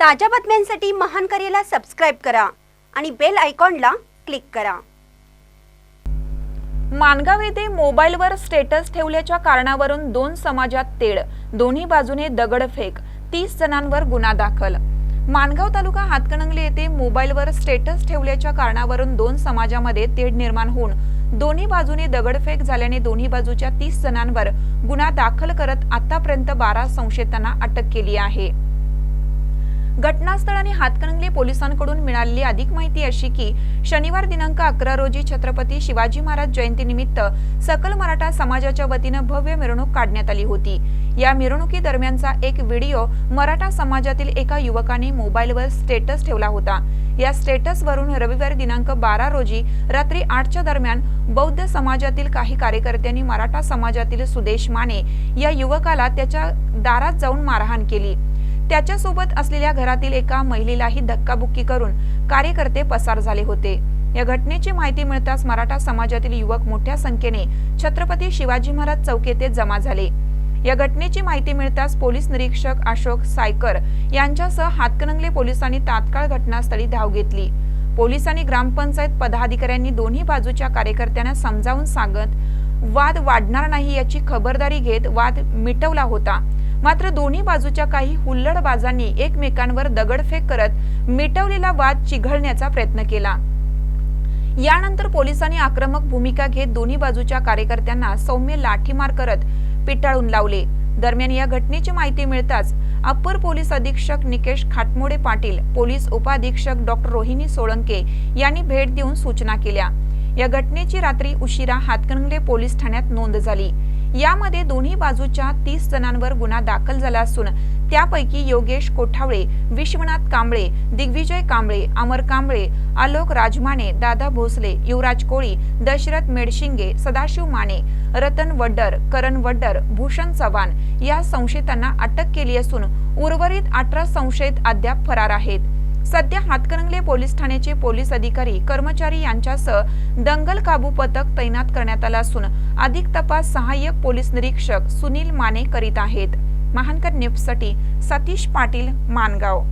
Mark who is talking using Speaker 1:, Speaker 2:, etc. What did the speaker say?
Speaker 1: ताज्या बातम्यांसाठी महान करेला सबस्क्राईब करा आणि बेल आयकॉनला क्लिक करा.
Speaker 2: मानगाव येथे मोबाईलवर स्टेटस ठेवल्याच्या कारणावरून दोन समाजात तेढ दोन्ही बाजूने दगडफेक तीस जणांवर गुन्हा दाखल. मानगाव तालुका हातकणंगले येथे मोबाईलवर स्टेटस ठेवल्याच्या कारणावरून दोन समाजामध्ये तेढ निर्माण होऊन दोन्ही बाजूने दगडफेक झाल्याने दोन्ही बाजूच्या तीस जणांवर गुन्हा दाखल करत आतापर्यंत बारा संशयितांना अटक केली आहे. घटनास्थळ आणि हातकणंगले पोलिसांकडून मिळालेली अधिक माहिती अशी की शनिवार दिनांक अकरा रोजी छत्रपती शिवाजी महाराज जयंतीनिमित्त सकल मराठा समाजाच्या वतीनं भव्य मिरवणूक काढण्यात आली होती. या मिरवणुकीदरम्यानचा एक व्हिडिओ मराठा समाजातील एका युवकाने मोबाईलवर स्टेटस ठेवला होता. या स्टेटसवरून रविवारी दिनांक बारा रोजी रात्री आठच्या दरम्यान बौद्ध समाजातील काही कार्यकर्त्यांनी मराठा समाजातील सुदेश माने या युवकाला त्याच्या दारात जाऊन मारहाण केली. त्याच्यासोबत असलेल्या घरातील एका महिलेलाही धक्काबुक्की करून कार्यकर्ते पसार झाले होते. या घटनेची माहिती मिळताच मराठा समाजातील युवक मोठ्या संख्येने छत्रपती शिवाजी महाराज चौक येथे जमा झाले. या घटनेची माहिती मिळताच पोलीस निरीक्षक अशोक सायकर यांच्यासह हातकणंगले पोलिसांनी तात्काळ घटनास्थळी धाव घेतली. पोलिसांनी ग्रामपंचायत पदाधिकाऱ्यांनी दोन्ही बाजूच्या कार्यकर्त्यांना समजावून सांगत वाद वाढणार नाही याची खबरदारी घेत वाद मिटवला होता. मात्र दोन्ही बाजूच्या काही हुल्लडबाजांनी एकमेकांवर दगडफेक करत मिटवलेला वाद चिघळण्याचा प्रयत्न केला. यानंतर पोलिसांनी आक्रमक भूमिका घेत दोन्ही बाजूच्या कार्यकर्त्यांना सौम्य लाठीमार करत पिटाळून लावले. दरम्यान या घटनेची माहिती मिळताच अप्पर पोलीस अधीक्षक निकेश खाटमोडे पाटील पोलीस उपाधीक्षक डॉक्टर रोहिणी सोळंके यांनी भेट देऊन सूचना केल्या. या घटनेची रात्री उशिरा हातकणंगले पोलीस ठाण्यात नोंद झाली. यामध्ये दोन्ही बाजूच्या तीस जणांवर गुन्हा दाखल झाला असून त्यापैकी योगेश कोठावळे विश्वनाथ कांबळे दिग्विजय कांबळे अमर कांबळे आलोक राजमाने दादा भोसले युवराज कोळी दशरथ मेडशिंगे सदाशिव माने रतन वड्डर करण वड्डर भूषण चव्हाण या संशयितांना अटक केली असून उर्वरित अठरा संशयित अद्याप फरार आहेत. सध्या हातकणंगले पोलीस ठाण्याचे पोलीस अधिकारी कर्मचारी यांच्यासह दंगल काबू पथक तैनात करण्यात आलं असून अधिक तपास सहाय्यक पोलीस निरीक्षक सुनील माने करीत आहेत. महानकर न्यूजसाठी सतीश पाटील मानगाव.